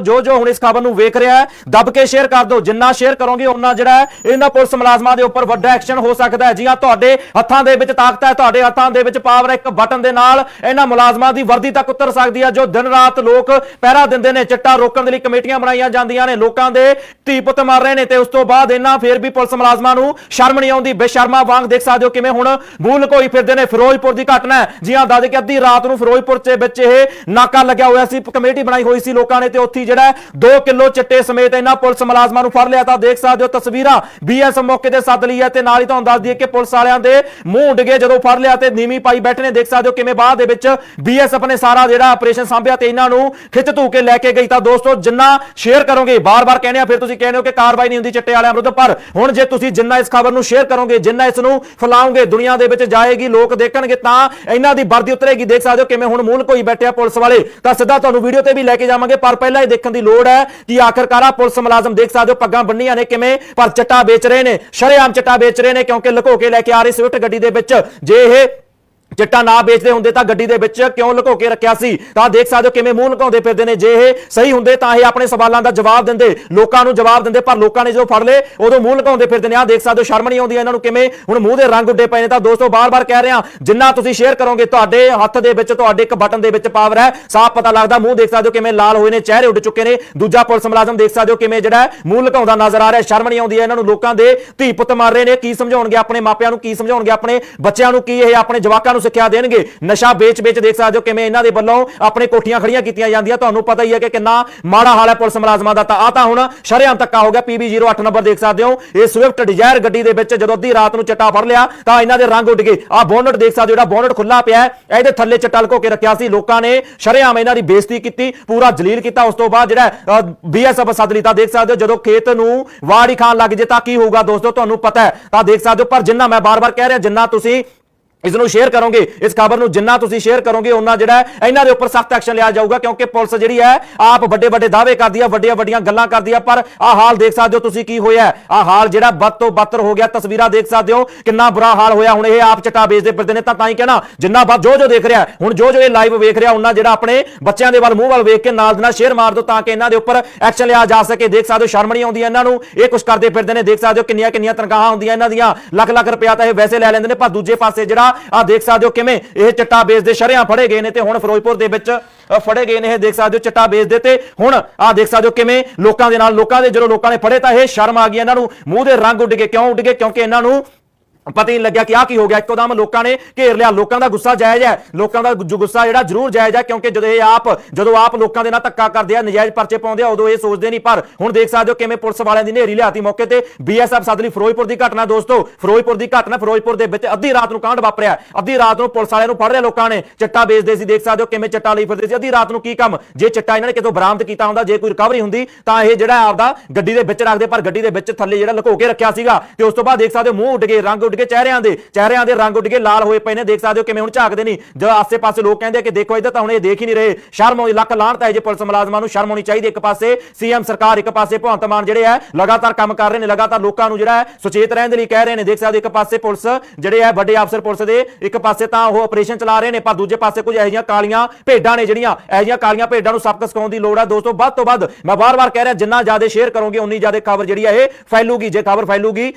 ਜੋ ਜੋ ਹੁਣ ਇਸ ਖਬਰ ਨੂੰ ਵੇਖ ਰਿਹਾ ਹੈ, ਦੱਬ ਕੇ ਸ਼ੇਅਰ ਕਰ ਦਿਓ। ਜਿੰਨਾ ਸ਼ੇਅਰ ਕਰੋਗੇ ਉਹਨਾਂ ਜਿਹੜਾ ਇਹਨਾਂ ਪੁਲਿਸ ਮੁਲਾਜ਼ਮਾਂ ਦੇ ਉੱਪਰ ਵੱਡਾ ਐਕਸ਼ਨ ਹੋ ਸਕਦਾ ਹੈ। ਜੀਆਂ ਤੁਹਾਡੇ ਹੱਥਾਂ ਦੇ ਵਿੱਚ ਤਾਕਤ ਹੈ, ਤੁਹਾਡੇ ਹੱਥਾਂ ਦੇ ਵਿੱਚ ਪਾਵਰ ਹੈ, ਇੱਕ ਬਟਨ ਦੇ ਨਾਲ ਇਹਨਾਂ ਮੁਲਾਜ਼ਮਾਂ ਦੀ ਵਰਦੀ ਤੱਕ ਉਤਰ ਸਕਦੀ ਹੈ, ਜੋ ਦਿਨ ਰਾਤ ਲੋਕ ਪਹਿਰਾ ਦਿੰਦੇ ਨੇ, ਚਿੱਟਾ ਰੋਕਣ ਦੇ ਲਈ ਕਮੇਟੀਆਂ ਬਣਾਈਆਂ ਜਾਂਦੀਆਂ ਨੇ, ਲੋਕਾਂ ਦੇ ਧੀ ਪੁੱਤ ਮਰ ਰਹੇ ਨੇ, ਤੇ ਉਸ ਤੋਂ ਬਾਅਦ ਇਹਨਾਂ ਫੇਰ ਵੀ ਪੁਲਿਸ ਮੁਲਾਜ਼ਮਾਂ ਨੂੰ ਸ਼ਰਮ ਨਹੀਂ ਆਉਂਦੀ। ਬੇਸ਼ਰਮਾ ਵਾਂਗ ਦੇਖ ਸਕਦੇ ਹੋ ਕਿਵੇਂ ਹੁਣ ਮੂਲ ਕੋਈ ਫਿਰਦੇ ਨੇ, ਫਿਰੋਜ਼ਪੁਰ ਦੀ ਘਟਨਾ ਹੈ। ਜੀ ਹਾਂ ਦੱਸ ਕਿ ਅੱਧੀ ਰਾਤ ਨੂੰ ਫਿਰੋਜ਼ਪੁਰ ਚ ਵਿੱਚ ਇਹ ਨਾਕਾ ਲੱਗਿਆ ਹੋਇਆ ਸੀ, ਕਮੇਟੀ ਬਣਾਈ ਹੋਈ ਸੀ ਲੋਕਾਂ ਨੇ, ਤੇ ਉੱਥੇ ਹੀ ਜਿਹੜਾ 2 ਕਿਲੋ ਚਿੱਟੇ ਸਮੇਤ ਇਹਨਾਂ ਪੁਲਿਸ ਮੁਲਾਜ਼ਮਾਂ ਨੂੰ ਫੜ ਲਿਆ। ਤਾਂ ਦੇਖ ਸਕਦੇ ਹੋ ਤਸਵੀਰਾਂ ਬੀਐਸ ਮੌਕੇ ਤੇ ਸੱਦ ਲਈ ਹੈ ਤੇ ਨਾਲ ਹੀ ਤੁਹਾਨੂੰ ਦੱਸ ਦਈਏ ਕਿ ਪੁਲਿਸ ਵਾਲਿਆਂ ਦੇ ਮੂੰਹ ਡਿਗੇ ਜਦੋਂ ਫੜ ਲਿਆ ਤੇ ਨੀਵੀਂ ਪਾਈ ਬੈਠੇ ਨੇ। ਦੇਖ ਸਕਦੇ ਹੋ ਕਿਵੇਂ ਬਾਅਦ ਦੇ ਵਿੱਚ ਬੀਐਸ ਆਪਣੇ ਸਾਰਾ ਜਿਹੜਾ ਆਪਰੇਸ਼ਨ ਸੰਭਿਆ ਤੇ ਇਹਨਾਂ ਨੂੰ ਖਿੱਚ ਧੂ ਕੇ ਲੈ ਕੇ ਗਈ। ਤਾਂ ਦੋਸਤੋ ਜਿੰਨਾ ਸ਼ੇਅਰ ਕਰੋਗੇ, ਬਾਰ-ਬਾਰ ਕਹਿੰਦੇ ਆ, ਫਿਰ ਤੁਸੀਂ ਕਹਿੰਦੇ ਹੋ ਕਿ ਕਾਰਵਾਈ ਨਹੀਂ ਹੁੰਦੀ ਚਿੱਟੇ ਵਾਲਿਆਂ ਵਿਰੁੱਧ। ਪਰ ਹੁਣ ਜੇ ਤੁਸੀਂ ਜਿੰਨਾ ਇਸ ਖਬਰ ਨੂੰ ਸ਼ੇਅਰ ਕਰੋਗੇ, ਜਿੰਨਾ ਇਸ ਨੂੰ ਫੈਲਾਓਗੇ, ਦੁਨੀਆ ਦੇ ਵਿੱਚ ਜਾਏਗੀ, ਲੋਕ ਦੇਖਣਗੇ, ਤਾਂ ਇਹਨਾਂ ਦੀ ਵਰਦੀ ਉਤਰੇਗੀ। ਦੇਖ ਸਕਦੇ ਹੋ ਕਿਵੇਂ ਹੁਣ ਮੂਲ ਕੋਈ ਬੈਠਿਆ ਪੁਲਿਸ ਵਾਲੇ। ਤਾਂ ਸਿੱਧਾ ਤੁਹਾਨੂੰ ਵੀਡੀਓ ਤੇ ਵੀ ਲੈ ਕੇ ਜਾਵਾਂਗੇ। ਪਰ ਪਹਿਲਾਂ ਦੇਖਣ ਦੀ ਲੋੜ ਹੈ। ਕਿ ਆਖਰਕਾਰ ਆ ਪੁਲਿਸ ਮੁਲਾਜ਼ਮ ਦੇਖ ਸਕਦੇ ਹੋ, ਪੱਗਾਂ ਬੰਨੀਆਂ ਨੇ ਕਿਵੇਂ, ਪਰ ਚਟਾ ਵੇਚ ਰਹੇ ਨੇ, ਸ਼ਰੇਆਮ ਚਟਾ ਵੇਚ ਰਹੇ ਨੇ, ਕਿਉਂਕਿ ਲੁਕੋ ਕੇ ਲੈ ਕੇ ਆ ਰਹੇ ਸਵਿਫਟ ਗੱਡੀ ਦੇ ਵਿੱਚ। ਜੇ ਇਹ ਚਿੱਟਾ ਨਾ ਵੇਚਦੇ ਹੁੰਦੇ ਤਾਂ ਗੱਡੀ ਦੇ ਵਿੱਚ ਕਿਉਂ ਲੁਕੋ ਕੇ ਰੱਖਿਆ ਸੀ? ਤਾਂ ਦੇਖ ਸਕਦੇ ਹੋ ਕਿਵੇਂ ਮੂੰਹ ਲੁਕਾਉਂਦੇ ਫਿਰਦੇ ਨੇ। ਜੇ ਇਹ ਸਹੀ ਹੁੰਦੇ ਤਾਂ ਇਹ ਆਪਣੇ ਸਵਾਲਾਂ ਦਾ ਜਵਾਬ ਦਿੰਦੇ। ਲੋਕਾਂ ਨੂੰ ਜਵਾਬ ਦਿੰਦੇ, ਪਰ ਲੋਕਾਂ ਨੇ ਜਦੋਂ ਫੜ ਲਏ, ਉਦੋਂ ਮੂੰਹ ਲੁਕਾਉਂਦੇ ਫਿਰਦੇ ਨੇ। ਆ ਦੇਖ ਸਕਦੇ ਹੋ, ਸ਼ਰਮ ਨਹੀਂ ਆਉਂਦੀ ਇਹਨਾਂ ਨੂੰ ਕਿਵੇਂ ਹੁਣ ਮੂੰਹ ਦੇ ਰੰਗ ਉੱਡੇ ਪਏ ਨੇ। ਤਾਂ ਦੋਸਤੋ, ਬਾਰ-ਬਾਰ ਕਹਿ ਰਿਹਾ, ਜਿੰਨਾ ਤੁਸੀਂ ਸ਼ੇਅਰ ਕਰੋਗੇ, ਤੁਹਾਡੇ ਹੱਥ ਦੇ ਵਿੱਚ, ਤੁਹਾਡੇ ਇੱਕ ਬਟਨ ਦੇ ਵਿੱਚ ਪਾਵਰ ਹੈ। ਸਾਫ਼ ਪਤਾ ਲੱਗਦਾ, ਮੂੰਹ ਦੇਖ ਸਕਦੇ ਹੋ ਕਿਵੇਂ ਲਾਲ ਹੋਏ ਨੇ, ਚਿਹਰੇ ਉੱਡ ਚੁੱਕੇ ਨੇ। ਦੂਜਾ ਪੁਲਿਸ ਮੁਲਾਜ਼ਮ ਦੇਖ ਸਕਦੇ ਹੋ ਕਿਵੇਂ ਜਿਹੜਾ ਮੂੰਹ ਲੁਕਾਉਂਦਾ ਨਜ਼ਰ ਆ ਰਿਹਾ ਸ਼ਰਮ ਨਹੀਂ ਆਉਂਦੀ ਹੈ ਇਹਨਾਂ ਨੂੰ, ਲੋਕਾਂ ਦੇ ਧੀ ਪੁੱਤ ਮਾਰ ਰਹੇ ਨੇ। ਕੀ ਸਮਝਾਉਣਗੇ ਆਪਣੇ ਮਾਪਿਆਂ ਨੂੰ, ਕੀ ਸਮਝਾਉਣਗੇ ਆਪਣੇ ਬੱਚਿਆਂ ਨੂੰ, ਕੀ ਇਹ ਆਪਣੇ ਜਵਾਕਾਂ ਨੂੰ ਸਿੱਖਿਆ ਦੇਣਗੇ? ਨਸ਼ਾ ਵੇਚ-ਵੇਚ ਦੇਖ ਸਕਦੇ ਹੋ ਕਿਵੇਂ ਇਹਨਾਂ ਦੇ ਵੱਲੋਂ ਆਪਣੇ ਕੋਠੀਆਂ ਖੜੀਆਂ ਕੀਤੀਆਂ ਜਾਂਦੀਆਂ। ਤੁਹਾਨੂੰ ਪਤਾ ਹੀ ਹੈ ਕਿ ਕਿੰਨਾ ਮਾੜਾ ਹਾਲ ਹੈ ਪੁਲਿਸ ਮੁਲਾਜ਼ਮਾਂ ਦਾ। ਤਾਂ ਆ ਤਾਂ ਹੁਣ ਸ਼ਰੇਆਮ ਧੱਕਾ ਹੋ ਗਿਆ। PB08 ਨੰਬਰ ਦੇਖ ਸਕਦੇ ਹੋ। ਇਹ ਸਵਿਫਟ ਡਿਜ਼ਾਇਰ ਗੱਡੀ ਦੇ ਵਿੱਚ ਜਦੋਂ ਅੱਧੀ ਰਾਤ ਨੂੰ ਚਿੱਟਾ ਫੜ ਲਿਆ, ਤਾਂ ਇਹਨਾਂ ਦੇ ਰੰਗ ਉੱਡ ਗਏ। ਆ ਬੋਨਟ ਦੇਖ ਸਕਦੇ ਹੋ, ਜਿਹੜਾ ਬੋਨਟ ਖੁੱਲਾ ਪਿਆ ਇਹਦੇ ਥੱਲੇ ਚਿੱਟਾ ਲੁਕੋ ਕੇ ਰੱਖਿਆ ਸੀ। ਲੋਕਾਂ ਨੇ ਸ਼ਰੇਆਮ ਇਹਨਾਂ ਦੀ ਬੇਇੱਜ਼ਤੀ ਕੀਤੀ, ਪੂਰਾ ਜਲੀਲ ਕੀਤਾ। ਉਸ ਤੋਂ ਬਾਅਦ ਜਿਹੜਾ ਬੀਐਸਐਫ ਸਦਲੀ ਤਾਂ ਦੇਖ ਸਕਦੇ ਹੋ, ਜਦੋਂ ਖੇਤ ਨੂੰ ਵਾੜੀ ਖਾਣ ਲੱਗ ਜੇ ਤਾਂ ਕੀ ਹੋਊਗਾ ਦੋਸਤੋ? ਤੁਹਾਨੂੰ ਪਤਾ ਹੈ। ਤਾਂ ਦੇਖ ਸਕਦੇ ਹੋ, ਪਰ ਜਿੰਨਾ ਮੈਂ ਬਾਰ-ਬਾਰ ਕਹਿ ਰਿਹਾ, ਜਿੰਨਾ ਤੁਸੀਂ ਇਸ ਨੂੰ ਸ਼ੇਅਰ ਕਰੋਗੇ। ਇਸ ਖਬਰ ਨੂੰ ਜਿੰਨਾ ਤੁਸੀਂ ਸ਼ੇਅਰ ਕਰੋਗੇ ਉਹਨਾਂ ਜਿਹੜਾ ਇਹਨਾਂ ਦੇ ਉੱਪਰ ਸਖਤ ਐਕਸ਼ਨ ਲਿਆ ਜਾਊਗਾ, ਕਿਉਂਕਿ ਪੁਲਿਸ ਜਿਹੜੀ ਹੈ, ਆਪ ਵੱਡੇ ਵੱਡੇ ਦਾਅਵੇ ਕਰਦੀ ਹੈ ਵੱਡੀਆਂ ਵੱਡੀਆਂ ਗੱਲਾਂ ਕਰਦੀ ਹੈ ਪਰ ਆਹ ਹਾਲ ਦੇਖ ਸਕਦੇ ਹੋ ਤੁਸੀਂ ਕੀ ਹੋਇਆ ਆਹ ਹਾਲ ਜਿਹੜਾ ਵੱਧ ਤੋਂ ਬੱਤਰ ਹੋ ਗਿਆ, ਤਸਵੀਰਾਂ ਦੇਖ ਸਕਦੇ ਹੋ, ਕਿੰਨਾ ਬੁਰਾ ਹਾਲ ਹੋਇਆ। ਹੁਣ ਇਹ ਆਪ ਚਟਾ ਵੇਚਦੇ ਫਿਰਦੇ ਨੇ ਤਾਂ ਤਾਂ ਹੀ ਕਹਿਣਾ, ਜਿੰਨਾ ਵੱਧ ਜੋ ਜੋ ਦੇਖ ਰਿਹਾ ਹੁਣ ਜੋ ਜੋ ਇਹ ਲਾਈਵ ਵੇਖ ਰਿਹਾ ਉਹਨਾਂ ਜਿਹੜਾ ਆਪਣੇ ਬੱਚਿਆਂ ਦੇ ਵੱਲ ਮੂੰਹ ਵੱਲ ਵੇਖ ਕੇ ਨਾਲ ਦੀ ਨਾਲ ਸ਼ੇਅਰ ਮਾਰ ਦਿਓ ਤਾਂ ਕਿ ਇਹਨਾਂ ਦੇ ਉੱਪਰ ਐਕਸ਼ਨ ਲਿਆ ਜਾ ਸਕੇ। ਦੇਖ ਸਕਦੇ ਹੋ ਸ਼ਰਮ ਨਹੀਂ ਆਉਂਦੀ ਇਹਨਾਂ ਨੂੰ। ਇਹ ਕੁਝ ਕਰਦੇ ਫਿਰਦੇ ਨੇ, ਦੇਖ ਸਕਦੇ ਹੋ ਕਿੰਨੀਆਂ ਕਿੰਨੀਆਂ ਤਨਖਾਹਾਂ ਹੁੰਦੀਆਂ ਇਹਨਾਂ ਦੀਆਂ। ਲੱਖ ਲੱਖ ਰੁਪਇਆ ਤਾਂ ਇਹ ਵੈਸੇ ਲੈ ਲੈਂਦੇ ਨੇ, ਪਰ ਦੂਜੇ ਪਾਸੇ ਜਿਹੜਾ ਆ ਦੇਖ ਸਕਦੇ ਹੋ ਕਿਵੇਂ ਇਹ ਚਿੱਟਾ ਵੇਚਦੇ ਸ਼ਰਿਆਂ ਫੜੇ ਗਏ ਨੇ ਤੇ ਹੁਣ ਫਿਰੋਜ਼ਪੁਰ ਦੇ ਵਿੱਚ ਫੜੇ ਗਏ ਨੇ ਇਹ ਦੇਖ ਸਕਦੇ ਹੋ ਚਿੱਟਾ ਵੇਚਦੇ ਤੇ। ਹੁਣ ਆ ਦੇਖ ਸਕਦੇ ਹੋ ਕਿਵੇਂ ਲੋਕਾਂ ਦੇ ਨਾਲ, ਲੋਕਾਂ ਦੇ ਜਦੋਂ ਲੋਕਾਂ ਨੇ ਫੜੇ ਤਾਂ ਇਹ ਸ਼ਰਮ ਆ ਗਈ ਇਹਨਾਂ ਨੂੰ। ਮੂੰਹ ਦੇ ਰੰਗ ਉੱਡ ਗਏ, ਕਿਉਂ ਉੱਡ ਗਏ? ਕਿਉਂਕਿ ਇਹਨਾਂ ਨੂੰ ਪਤਾ ਹੀ ਨਹੀਂ ਲੱਗਿਆ ਕਿ ਆ ਕੀ ਹੋ ਗਿਆ। ਇੱਕੋਦਮ ਲੋਕਾਂ ਨੇ ਘੇਰ ਲਿਆ। ਲੋਕਾਂ ਦਾ ਗੁੱਸਾ ਜਾਇਜ਼ ਹੈ। ਲੋਕਾਂ ਦਾ ਗੁੱਸਾ ਜਿਹੜਾ ਜ਼ਰੂਰ ਜਾਇਜ਼ ਹੈ, ਕਿਉਂਕਿ ਜਦੋਂ ਇਹ ਆਪ ਜਦੋਂ ਆਪ ਲੋਕਾਂ ਦੇ ਨਾਲ ਧੱਕਾ ਕਰਦੇ ਆ, ਨਜਾਇਜ਼ ਪਰਚੇ ਪਾਉਂਦੇ ਆ, ਉਦੋਂ ਇਹ ਸੋਚਦੇ ਨਹੀਂ। ਪਰ ਹੁਣ ਦੇਖ ਸਕਦੇ ਹੋ ਕਿਵੇਂ ਪੁਲਿਸ ਵਾਲਿਆਂ ਦੀ ਨੇਰੀ ਲਿਆਤੀ ਮੌਕੇ ਤੇ। ਬੀਐਸਐਫ ਸਦਲੀ ਫਿਰੋਜ਼ਪੁਰ ਦੀ ਘਟਨਾ, ਦੋਸਤੋ। ਫਿਰੋਜ਼ਪੁਰ ਦੀ ਘਟਨਾ, ਫਿਰੋਜ਼ਪੁਰ ਦੇ ਵਿੱਚ ਅੱਧੀ ਰਾਤ ਨੂੰ ਕਾਂਡ ਵਾਪਰਿਆ। ਅੱਧੀ ਰਾਤ ਨੂੰ ਪੁਲਿਸ ਵਾਲਿਆਂ ਨੂੰ ਫੜ ਲਿਆ ਲੋਕਾਂ ਨੇ। ਚਿੱਟਾ ਵੇਚਦੇ ਸੀ। ਦੇਖ ਸਕਦੇ ਹੋ ਕਿਵੇਂ ਚਿੱਟਾ ਲਈ ਫਿਰਦੇ ਸੀ। ਅੱਧੀ ਰਾਤ ਨੂੰ ਕੀ ਕੰਮ? ਜੇ ਚਿੱਟਾ ਇਹਨਾਂ ਨੇ ਕਿਤੋਂ ਬਰਾਮਦ ਕੀਤਾ ਹੁੰਦਾ, ਜੇ ਕੋਈ ਰਿਕਵਰੀ ਹੁੰਦੀ, ਤਾਂ ਇਹ ਜਿਹੜਾ ਆਪਦਾ ਗੱਡੀ ਦੇ ਵਿੱਚ ਰੱਖਦੇ ਪਰ ਗੱਡੀ ਦੇ ਵਿੱਚ ਥੱਲੇ ਜਿਹੜਾ ਲੁਕੋ ਕੇ ਰੱਖਿਆ ਸੀਗਾ, ਤੇ ਉਸ ਤੋਂ ਬਾਅਦ ਦੇਖ ਸਕਦੇ ਹੋ ਮੂੰਹ ਉੱਡ ਕੇ ਰੰਗ ਉੱਡ ਗਏ ਚਿਹਰਿਆਂ ਦੇ ਚਿਹਰਿਆਂ ਦੇ ਰੰਗ ਉੱਡ ਕੇ ਲਾਲ ਹੋਏ ਪਏ ਨੇ, ਦੇਖ ਸਕਦੇ ਹੋ ਕਿਵੇਂ ਹੁਣ ਝਾਕਦੇ ਨਹੀਂ ਜਦੋਂ ਆਸੇ-ਪਾਸੇ ਲੋਕ ਕਹਿੰਦੇ ਕਿ ਦੇਖੋ ਇੱਧਰ ਤਾਂ ਹੁਣ ਇਹ ਦੇਖ ਹੀ ਨਹੀਂ ਰਹੇ। ਸ਼ਰਮ ਆਉਂਦੀ ਲੱਕ ਲਾਹਣਤ ਹੈ ਜੇ ਪੁਲਿਸ ਮੁਲਾਜ਼ਮਾਂ ਨੂੰ ਸ਼ਰਮ ਆਉਣੀ ਚਾਹੀਦੀ ਇੱਕ ਪਾਸੇ। ਸੀਐਮ ਸਰਕਾਰ ਇੱਕ ਪਾਸੇ, ਭਗਵੰਤ ਮਾਨ ਜਿਹੜੇ ਆ, ਲਗਾਤਾਰ ਕੰਮ ਕਰ ਰਹੇ ਨੇ, ਲਗਾਤਾਰ ਲੋਕਾਂ ਨੂੰ ਜਿਹੜਾ ਸੁਚੇਤ ਰਹਿਣ ਦੇ ਲਈ ਕਹਿ ਰਹੇ ਨੇ। ਦੇਖ ਸਕਦੇ ਇੱਕ ਪਾਸੇ ਪੁਲਿਸ ਜਿਹੜੇ ਆ, ਵੱਡੇ ਅਫਸਰ ਪੁਲਿਸ ਦੇ, ਇੱਕ ਪਾਸੇ ਤਾਂ ਉਹ ਆਪਰੇਸ਼ਨ ਚਲਾ ਰਹੇ ਨੇ, ਪਰ ਦੂਜੇ ਪਾਸੇ ਕੁਝ ਇਹੋ ਜਿਹੀਆਂ ਕਾਲੀਆਂ ਭੇਡਾਂ ਨੇ ਜਿਹੜੀਆਂ, ਇਹੋ ਜਿਹੀਆਂ ਕਾਲੀਆਂ ਭੇਡਾਂ ਨੂੰ ਸਬਕ ਸਿਖਾਉਣ ਦੀ ਲੋੜ ਹੈ ਦੋਸਤੋ, ਵੱਧ ਤੋਂ ਵੱਧ ਮੈਂ ਵਾਰ-ਵਾਰ ਕਹਿ ਰਿਹਾ, ਜਿੰਨਾ ਜ਼ਿਆਦਾ ਸ਼ੇਅਰ ਕਰੋਗੇ, ਉਨੀ ਜ਼ਿਆਦਾ ਖਬਰ ਜਿਹੜੀ ਹੈ ਇਹ ਫੈਲੂਗੀ, ਜੇ ਖਬਰ ਫੈਲੂਗੀ।